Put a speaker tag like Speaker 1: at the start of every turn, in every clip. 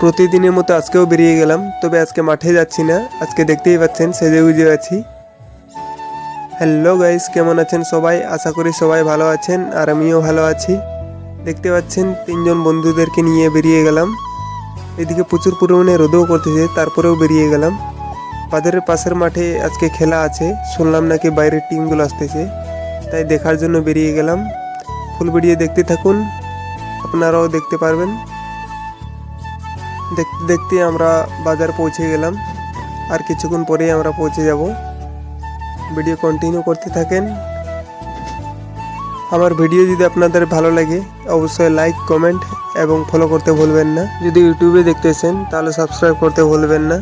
Speaker 1: প্রতিদিনের মতো আজকেও বেরিয়ে গেলাম, তবে আজকে মাঠে যাচ্ছি না। আজকে দেখতেই পাচ্ছেন, সেজে গুজে আছি। হ্যালো গাইস কেমন আছেন সবাই? আশা করি সবাই ভালো আছেন, আর আমিও ভালো আছি। দেখতে পাচ্ছেন, তিনজন বন্ধুদেরকে নিয়ে বেরিয়ে গেলাম। এদিকে প্রচুর পরিমাণে রোদও করতেছে, তারপরেও বেরিয়ে গেলাম। বাজারের পাশের মাঠে আজকে খেলা আছে, শুনলাম নাকি বাইরের টিমগুলো আসতেছে। তাই দেখার জন্য বেরিয়ে গেলাম। ফুল ভিডিও দেখতে থাকুন, আপনারাও দেখতে পারবেন। দেখতে দেখতে আমরা বাজার পৌঁছে গেলাম। আর কিছুক্ষণ পরেই আমরা পৌঁছে যাব। ভিডিও কন্টিনিউ করতে থাকেন। আমার ভিডিও যদি আপনাদের ভালো লাগে, অবশ্যই লাইক কমেন্ট এবং ফলো করতে ভুলবেন না। যদি ইউটিউবে দেখতেছেন, তাহলে সাবস্ক্রাইব করতে ভুলবেন না।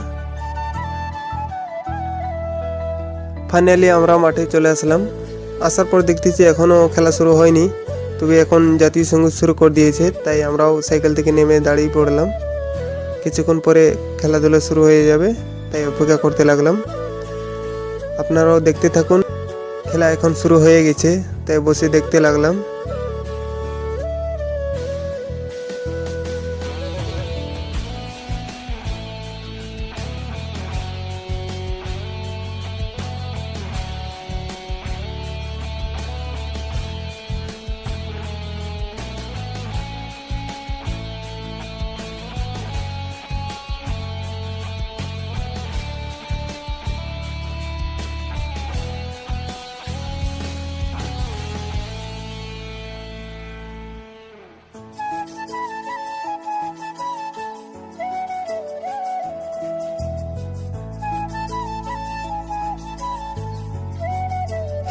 Speaker 1: ফাইনালি আমরা মাঠে চলে আসলাম। আসার পর দেখতেছি এখনও খেলা শুরু হয়নি। তবে এখন জাতীয় সংগীত শুরু করে দিয়েছে, তাই আমরাও সাইকেল থেকে নেমে দাঁড়িয়ে পড়লাম। কিছুক্ষণ পরে খেলাধুলা শুরু হয়ে যাবে, তাই অপেক্ষা করতে লাগলাম। আপনারাও দেখতে থাকুন, খেলা এখন শুরু হয়ে গেছে, তাই বসে দেখতে লাগলাম।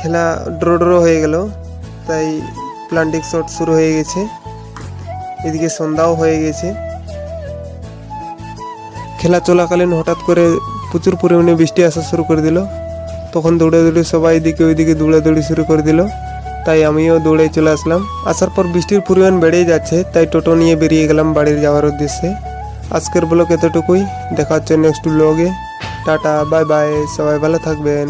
Speaker 1: খেলা ড্র ড্র হয়ে গেল, তাই প্লান্টিক শট শুরু হয়ে গেছে। এদিকে সন্ধ্যাও হয়ে গেছে। খেলা চলাকালীন হঠাৎ করে প্রচুর পরিমাণে বৃষ্টি আসা শুরু করে দিল। তখন দৌড়ে দৌড়ে সবাই এদিকে ওইদিকে দৌড়ে দৌড়াদৌড়ি শুরু করে দিল। তাই আমিও দৌড়ে চলে আসলাম। আসার পর বৃষ্টির পরিমাণ বেড়েই যাচ্ছে, তাই টোটো নিয়ে বেরিয়ে গেলাম বাড়ির যাওয়ার উদ্দেশ্যে। আজকের ব্লগ এতটুকুই। দেখা হচ্ছে নেক্সট ব্লগে টাটা বাই বাই সবাই ভালো থাকবেন।